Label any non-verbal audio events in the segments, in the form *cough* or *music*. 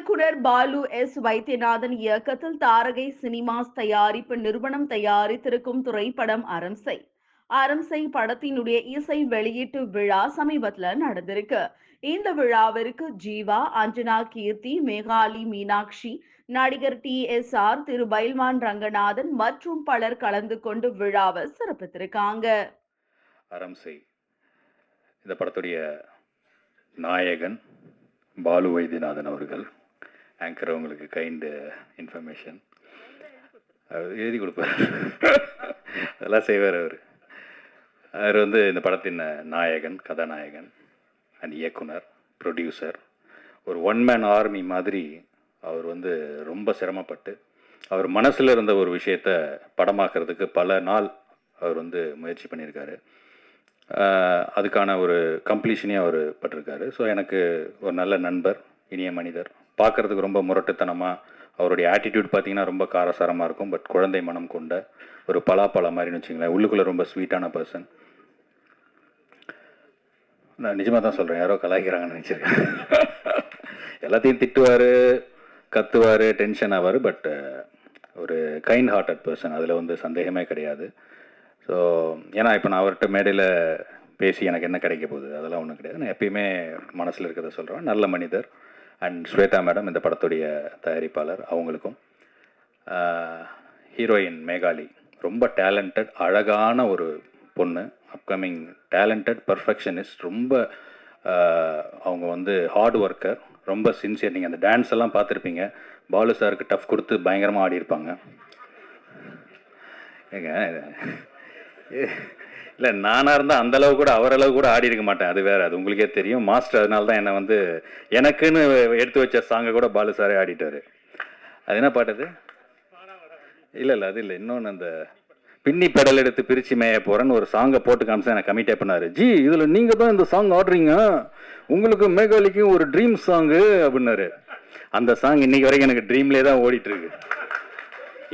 இயக்குனர் பாலு எஸ் வைத்தியநாதன் இயக்கத்தில் தாரகை சினிமாஸ் தயாரிப்பு நிறுவனம் தயாரித்திருக்கும் திரைப்படம் அரம்சை அரம்சை படத்தினுடைய இசை வெளியீட்டு விழா சமீபத்துல நடந்திருக்கு. இந்த விழாவிற்கு ஜீவா அஞ்சனா கீர்த்தி மேகாலி மீனாட்சி நடிகர் T S R Thiru Pailwan Ranganathan மற்றும் பலர் கலந்து கொண்டு விழாவை சிறப்பித்திருக்காங்க. அரம்சை இந்த படத்துடைய நாயகன் பாலு வைத்தியநாதன் அவர்கள். ஆங்கர் உங்களுக்கு கைண்டு இன்ஃபர்மேஷன் எழுதி கொடுப்பார். அதெல்லாம் செய்வார் அவர். அவர் வந்து இந்த படத்தின் நாயகன் கதாநாயகன் அண்ட் இயக்குனர் ப்ரொடியூசர் ஒரு ஒன் மேன் ஆர்மி மாதிரி அவர் வந்து ரொம்ப சிரமப்பட்டு அவர் மனசில் இருந்த ஒரு விஷயத்த படமாக்குறதுக்கு பல நாள் அவர் வந்து முயற்சி பண்ணியிருக்காரு. அதுக்கான ஒரு கம்ப்ளீஷனே அவர் பட்டிருக்காரு ஸோ எனக்கு ஒரு நல்ல நண்பர் இனிய மனிதர் பார்க்கறதுக்கு ரொம்ப முரட்டுத்தனமாக அவருடைய ஆட்டிடியூட் பார்த்தீங்கன்னா ரொம்ப காரசாரமாக இருக்கும். பட் குழந்தை மனம் கொண்ட ஒரு பலாப்பழம் மாதிரின்னு வச்சுங்களேன் உள்ளுக்குள்ளே ரொம்ப ஸ்வீட்டான பர்சன் நான் நிஜமாக தான் சொல்கிறேன் யாரோ கலாய்க்கிறாங்கன்னு நினச்சிருக்கேன் *laughs* எல்லாத்தையும் திட்டுவார் கத்துவார் டென்ஷன் ஆவார் பட் ஒரு கைண்ட் ஹார்ட்டட் பர்சன் அதில் வந்து சந்தேகமே கிடையாது. ஸோ ஏன்னா இப்போ நான் அவர்கிட்ட மேடையில் பேசி எனக்கு என்ன கிடைக்க போகுது அதெல்லாம் ஒன்றும் கிடையாது. நான் எப்பயுமே மனசில் இருக்கிறத சொல்கிறேன் நல்ல மனிதர். அண்ட் ஸ்வேதா மேடம் இந்த படத்துடைய தயாரிப்பாளர் அவங்களுக்கும். ஹீரோயின் மேகாலி ரொம்ப டேலண்டட் அழகான ஒரு பொண்ணு அப்கமிங் டேலண்டட் பர்ஃபெக்ஷனிஸ்ட் ரொம்ப அவங்க வந்து ஹார்ட் ஒர்க்கர் ரொம்ப சின்சியர் நீங்கள் அந்த டான்ஸ் எல்லாம் பார்த்துருப்பீங்க. பாலு சாருக்கு டஃப் கொடுத்து பயங்கரமாக ஆடி இருப்பாங்க ஏங்க இல்லை நானாக இருந்தால் அந்த அளவு கூட அவரளவு கூட ஆடி இருக்க மாட்டேன். அது வேற அது உங்களுக்கே தெரியும். மாஸ்டர் அதனால தான் என்னை வந்து எனக்குன்னு எடுத்து வச்ச சாங்கை கூட பாலு சாரே ஆடிட்டாரு. அது என்ன பாட்டது இல்லை இல்லை அது இல்லை. இன்னொன்று அந்த பின்னி பெடல் எடுத்து பிரிச்சு மேய போறேன்னு ஒரு சாங்கை போட்டு காமிச்சா எனக்கு கமிட்டே பண்ணாரு. ஜி இதுல நீங்க தான் இந்த சாங் ஆடுறீங்க. உங்களுக்கு மேகாலிக்கும் ஒரு ட்ரீம் சாங்கு அப்படின்னாரு. அந்த சாங் இன்னைக்கு வரைக்கும் எனக்கு ட்ரீம்லேயே தான் ஓடிட்டு இருக்கு.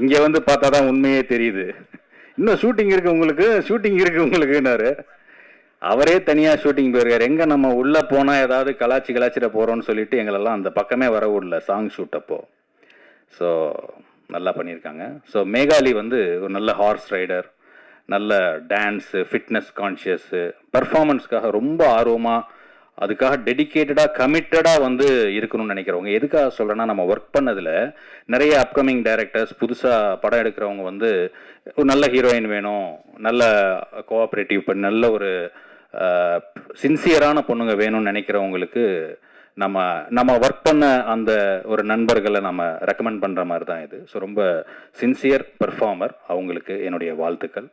இங்க வந்து பார்த்தா தான் உண்மையே தெரியுது. இன்னும் ஷூட்டிங் இருக்கு உங்களுக்கு? ஷூட்டிங் இருக்கு உங்களுக்குன்னாரு. அவரே தனியாக ஷூட்டிங் போயிருக்காரு. எங்கே நம்ம உள்ளே போனால் ஏதாவது கலாச்சி கலாச்சிட போகிறோம்னு சொல்லிட்டு எங்களெல்லாம் அந்த பக்கமே வர விடல சாங் ஷூட் அப்போ. ஸோ நல்லா பண்ணியிருக்காங்க. ஸோ மேகாலி வந்து ஒரு நல்ல ஹார்ஸ் ரைடர் நல்ல டான்ஸு ஃபிட்னஸ் கான்ஷியஸு பர்ஃபார்மன்ஸ்க்காக ரொம்ப ஆர்வமாக அதுக்காக டெடிகேட்டடாக கமிட்டடாக வந்து இருக்கணும்னு நினைக்கிறவங்க எதுக்காக சொல்கிறேன்னா நம்ம ஒர்க் பண்ணதில் நிறைய அப்கமிங் டைரக்டர்ஸ் புதுசாக படம் எடுக்கிறவங்க வந்து ஒரு நல்ல ஹீரோயின் வேணும் நல்ல கோஆப்ரேட்டிவ் பண்ணி நல்ல ஒரு சின்சியரான பொண்ணுங்க வேணும்னு நினைக்கிறவங்களுக்கு நம்ம நம்ம ஒர்க் பண்ண அந்த ஒரு நண்பர்களை நம்ம ரெக்கமெண்ட் பண்ணுற மாதிரி தான் இது. ஸோ ரொம்ப சின்சியர் பெர்ஃபார்மர் அவங்களுக்கு என்னுடைய வாழ்த்துக்கள்.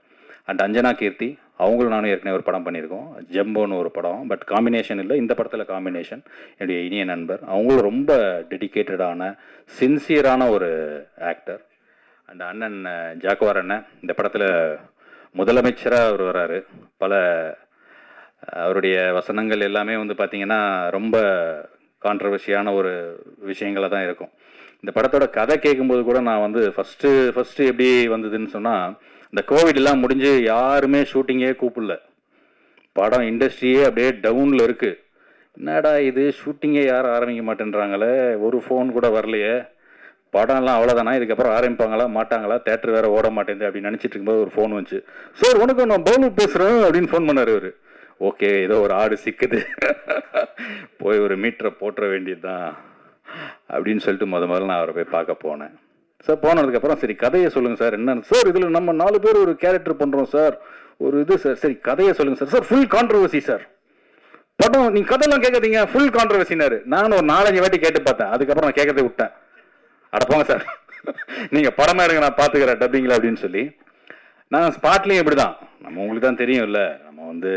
அண்ட் அஞ்சனா கீர்த்தி அவங்களும் நானும் ஏற்கனவே ஒரு படம் பண்ணியிருக்கோம். ஜெம்போன்னு ஒரு படம். பட் காம்பினேஷன் இல்லை. இந்த படத்தில் காம்பினேஷன் என்னுடைய இனிய நண்பர். அவங்களும் ரொம்ப டெடிக்கேட்டடான சின்சியரான ஒரு ஆக்டர் அண்ட் அண்ணன் ஜாக்குவார் அண்ணன் இந்த படத்தில் முதலமைச்சராக அவர் வராரு. பல அவருடைய வசனங்கள் எல்லாமே வந்து பார்த்திங்கன்னா ரொம்ப கான்ட்ரவர்சியான ஒரு விஷயங்களா தான் இருக்கும். இந்த படத்தோட கதை கேட்கும்போது கூட நான் வந்து ஃபஸ்ட்டு ஃபஸ்ட்டு எப்படி வந்ததுன்னு சொன்னால் இந்த கோவிட் எல்லாம் முடிஞ்சு யாருமே ஷூட்டிங்கே கூப்பிடல. படம் இண்டஸ்ட்ரியே அப்படியே டவுனில் இருக்குது என்னடா இது ஷூட்டிங்கே யாரும் ஆரம்பிக்க மாட்டேன்றாங்களே? ஒரு ஃபோன் கூட வரலையே. படம்லாம் அவ்வளோதானா இதுக்கப்புறம் ஆரம்பிப்பாங்களா? மாட்டாங்களா? தேட்டர் வேறு ஓட மாட்டேங்குது அப்படின்னு நினச்சிட்டு இருக்கும்போது ஒரு ஃபோன் வந்துச்சு. சார் உனக்கு நான் பவுலு பேசுகிறேன் அப்படின்னு ஃபோன் பண்ணார் இவர் ஓகே ஏதோ ஒரு ஆடு சிக்குது. போய் ஒரு மீட்டரை போட்டுற வேண்டியதுதான் அப்படின்னு சொல்லிட்டு முத முதல்ல நான் அவரை போய் பார்க்க போனேன். சார் போனதுக்கப்புறம் சரி கதையை சொல்லுங்க சார் என்னன்னு. சார் இதில் நம்ம நாலு பேர் ஒரு கேரக்டர் பண்ணுறோம் சார். ஒரு இது சார் சரி கதையை சொல்லுங்க sir. Sir full controversy sir. படம் நீங்க கதையெல்லாம் கேட்காதீங்க ஃபுல் கான்ட்ரவர்சினாரு நானும் ஒரு நாலஞ்சு வாட்டி கேட்டு பார்த்தேன். அதுக்கப்புறம் நான் கேட்கறதை விட்டேன். அட போங்க சார். நீங்க படமாக எடுங்க நான் பாத்துக்கிறேன் டப்பிங்களா அப்படின்னு சொல்லி. நான் ஸ்பாட்லயும் இப்படிதான். நம்ம உங்களுக்கு தான் தெரியும் இல்ல நம்ம வந்து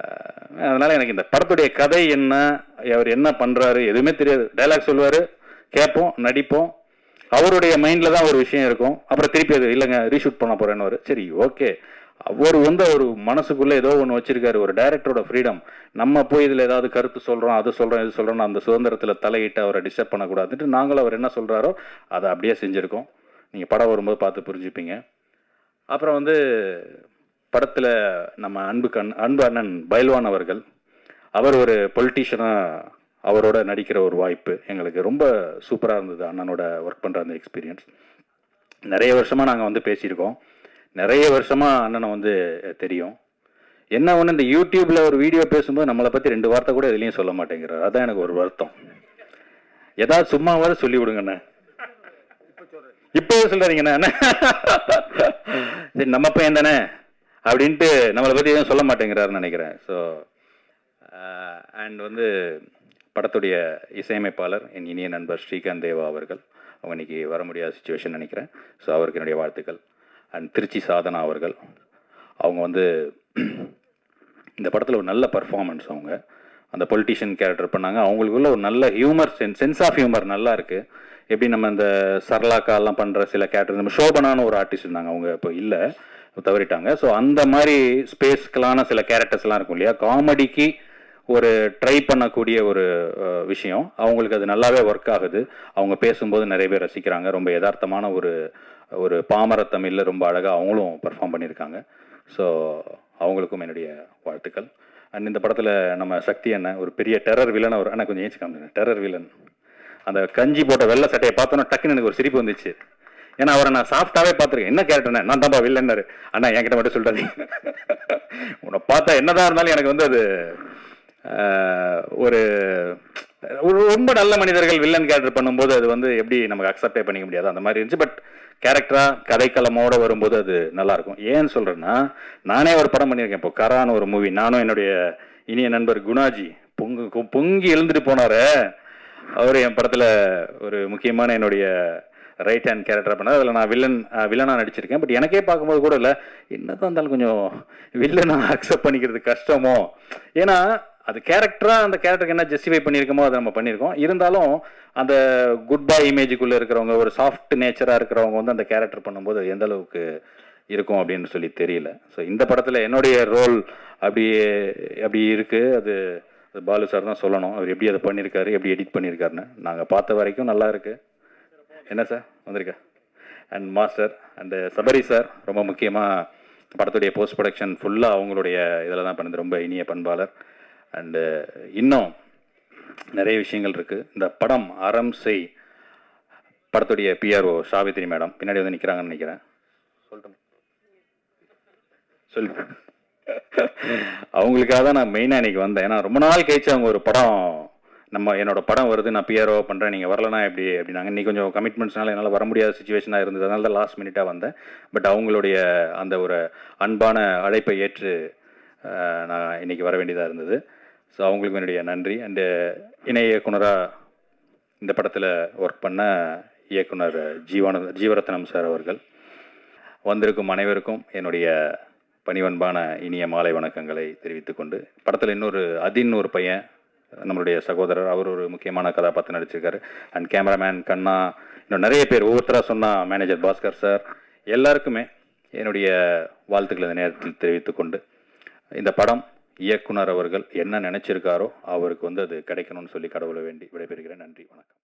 அதனால் அதனால எனக்கு இந்த படத்துடைய கதை என்ன அவர் என்ன பண்றாரு எதுவுமே தெரியாது. டைலாக் சொல்லுவாரு கேட்போம் நடிப்போம். அவருடைய மைண்டில் தான் ஒரு விஷயம் இருக்கும். அப்புறம் திருப்பி அது இல்லைங்க ரீஷூட் பண்ண போகிறேன்னு சரி ஓகே அவர் வந்து அவர் மனசுக்குள்ளே ஏதோ ஒன்று வச்சிருக்காரு. ஒரு டைரக்டரோட ஃப்ரீடம் நம்ம போய் இதில் ஏதாவது கருத்து சொல்கிறோம் அது சொல்கிறோம் இது சொல்கிறோம் அந்த சுதந்திரத்தில் தலையிட்டு அவரை டிஸ்டர்ப் பண்ணக்கூடாதுன்ட்டு நாங்களும் அவர் என்ன சொல்கிறாரோ அதை அப்படியே செஞ்சுருக்கோம். நீங்கள் படம் வரும்போது பார்த்து புரிஞ்சுப்பீங்க. அப்புறம் வந்து படத்தில் நம்ம அன்பு கண் அன்பு அண்ணன் பைல்வான் அவர்கள். அவர் ஒரு பொலிட்டீஷியனாக அவரோட நடிக்கிற ஒரு வாய்ப்பு எங்களுக்கு ரொம்ப சூப்பராக இருந்தது அண்ணனோட ஒர்க் பண்ணுற அந்த எக்ஸ்பீரியன்ஸ் நிறைய வருஷமாக நாங்கள் வந்து பேசியிருக்கோம். நிறைய வருஷமாக அண்ணனை வந்து தெரியும். என்ன ஒன்று இந்த யூடியூப்பில் ஒரு வீடியோ பேசும்போது நம்மளை பற்றி ரெண்டு வார்த்தை கூட எதுலேயும் சொல்ல மாட்டேங்கிறார். அதான் எனக்கு ஒரு வருத்தம். ஏதாவது சும்மாவாவது சொல்லி விடுங்கண்ணே இப்போவே சொல்கிறீங்கண்ணே அண்ணே. சரி நம்ம பையன் தானே அப்படின்ட்டு நம்மளை பற்றி எதுவும் சொல்ல மாட்டேங்கிறாருன்னு நினைக்கிறேன். ஸோ அண்ட் uh, வந்து படத்துடைய இசையமைப்பாளர் என் இனிய நண்பர் ஸ்ரீகாந்த் தேவா அவர்கள். அவங்க வர முடியாத சுச்சுவேஷன் நினைக்கிறேன். ஸோ அவருக்கு என்னுடைய வாழ்த்துக்கள். அண்ட் திருச்சி சாதனா அவர்கள். அவங்க வந்து இந்த படத்தில் ஒரு நல்ல பர்ஃபார்மன்ஸ் அவங்க. அந்த பொலிட்டிஷியன் கேரக்டர் பண்ணாங்க. அவங்களுக்குள்ள ஒரு நல்ல humour sense sense of humour நல்லா இருக்குது எப்படி நம்ம இந்த சரலாக்காலாம் பண்ணுற சில கேரக்டர் நம்ம ஷோபனான ஒரு ஆர்டிஸ்ட் இருந்தாங்க. அவங்க இப்போ இல்லை. தவறிட்டாங்க. ஸோ அந்த மாதிரி ஸ்பேஸ்க்கலான சில கேரக்டர்ஸ்லாம் இருக்கும் இல்லையா? காமெடிக்கு ஒரு ட்ரை பண்ணக்கூடிய ஒரு விஷயம். அவங்களுக்கு அது நல்லாவே ஒர்க் ஆகுது. அவங்க பேசும்போது நிறைய பேர் ரசிக்கிறாங்க. ரொம்ப யதார்த்தமான ஒரு ஒரு பாமர தமிழில் ரொம்ப அழகாக அவங்களும் பெர்ஃபார்ம் பண்ணியிருக்காங்க. ஸோ அவங்களுக்கும் என்னுடைய வாழ்த்துக்கள். அண்ட் இந்த படத்தில் நம்ம சக்தி அண்ணன் ஒரு பெரிய டெரர் வில்லன் ஒரு அண்ணன் கொஞ்சம் ஏச்சு டெரர் வில்லன் அந்த கஞ்சி போட்ட வெள்ளை சட்டையை பார்த்தோன்னா டக்குன்னு எனக்கு ஒரு சிரிப்பு வந்துச்சு. ஏன்னா அவரை நான் சாஃப்டாவே பார்த்துருக்கேன். என்ன கேரக்டர்ண்ணே நான் தான்ப்பா வில்லன்னாரு அண்ணா என்கிட்ட மட்டும் சொல்லிட்டாதீங்க உன்னை பார்த்தா என்னதான் இருந்தாலும் எனக்கு வந்து அது ஒரு ரொம்ப நல்ல மனிதர்கள் வில்லன் கேரக்டர் பண்ணும்போது அது வந்து எப்படி நமக்கு அக்செப்டே பண்ணிக்க முடியாது? அந்த மாதிரி இருந்துச்சு. பட் கேரக்டராக கதைக்களமோட வரும்போது அது நல்லா இருக்கும் ஏன்னு சொல்றேன்னா நானே ஒரு படம் பண்ணியிருக்கேன். இப்போ கரான்னு ஒரு மூவி நானும் என்னுடைய இனிய நண்பர் குணாஜி பொங்கு பொங்கி எழுந்துட்டு போனாரு. அவர் என் படத்தில் ஒரு முக்கியமான என்னுடைய ரைட் ஹேண்ட் கேரக்டர் பண்ணார். அதில் நான் வில்லன் வில்லனாக நடிச்சிருக்கேன். பட் எனக்கே பார்க்கும்போது கூட இல்லை என்னதான் இருந்தாலும் கொஞ்சம் வில்லனாக அக்செப்ட் பண்ணிக்கிறது கஷ்டமோ? ஏன்னா அது கேரக்டராக அந்த கேரக்டருக்கு என்ன ஜஸ்டிஃபை பண்ணியிருக்கோமோ அதை நம்ம பண்ணியிருக்கோம். இருந்தாலும் அந்த குட் பாய் இமேஜுக்குள்ள இருக்கிறவங்க ஒரு சாஃப்ட் நேச்சராக இருக்கிறவங்க வந்து அந்த கேரக்டர் பண்ணும்போது எந்த அளவுக்கு இருக்கும் அப்படின்னு சொல்லி தெரியல. ஸோ இந்த படத்தில் என்னுடைய ரோல் அப்படி அப்படி இருக்குது அது பாலு சார் தான் சொல்லணும். அவர் எப்படி அதை பண்ணியிருக்காரு எப்படி எடிட் பண்ணியிருக்காருன்னு. நாங்கள் பார்த்த வரைக்கும் நல்லா இருக்கு. என்ன சார் வந்திருக்கா. And master and Sabari sir ரொம்ப முக்கியமாக படத்துடைய போஸ்ட் ப்ரொடக்ஷன் ஃபுல்லாக அவங்களுடைய இதில் தான் பண்ணுது. ரொம்ப இனிய பண்பாளர். அண்டு இன்னும் நிறைய விஷயங்கள் இருக்கு. இந்த படம் அறம் செய் படத்துடைய பிஆர்ஓ சாவித்திரி மேடம். பின்னாடி வந்து நிற்கிறாங்கன்னு நினைக்கிறேன். சொல்லட்டும். சொல்லு அவங்களுக்காக தான் நான் மெயினாக இன்னைக்கு வந்தேன். ஏன்னா ரொம்ப நாள் கழிச்சு அவங்க ஒரு படம் நம்ம என்னோட படம் வருது நான் பிஆர்ஓ பண்ணுறேன் நீங்கள் வரலனா எப்படி அப்படின்னாங்க. இன்னைக்கு கொஞ்சம் கமிட்மெண்ட்ஸ்னால என்னால் வர முடியாத சுச்சுவேஷனாக இருந்தது. அதனால தான் லாஸ்ட் மினிட்டாக வந்தேன். பட் அவங்களுடைய அந்த ஒரு அன்பான அழைப்பை ஏற்று நான் இன்னைக்கு வர வேண்டியதாக இருந்தது. ஸோ அவங்களுக்கு என்னுடைய நன்றி. அண்டு uh, இணை இயக்குனராக இந்த படத்தில் ஒர்க் பண்ண இயக்குனர் uh, ஜீவானந்த ஜீவரத்னம் சார் அவர்கள். வந்திருக்கும் அனைவருக்கும் என்னுடைய பணிவன்பான இனிய மாலை வணக்கங்களை தெரிவித்துக்கொண்டு படத்தில் இன்னொரு அதின் ஒரு பையன் நம்மளுடைய சகோதரர் அவர் ஒரு முக்கியமான கதாபாத்திரம் நடிச்சிருக்காரு. அண்ட் கேமராமேன் கண்ணா இன்னும் நிறைய பேர் ஒவ்வொருத்தராக சொன்னால் மேனேஜர் பாஸ்கர் சார் எல்லாருக்குமே என்னுடைய வாழ்த்துக்களை இந்த நேரத்தில் தெரிவித்துக்கொண்டு இந்த படம் இயக்குனர் அவர்கள் என்ன நினைச்சிருக்காரோ அவருக்கு வந்து அது கிடைக்கணும்னு சொல்லி கடவுளை வேண்டி விடைபெறுகிறேன். நன்றி வணக்கம்.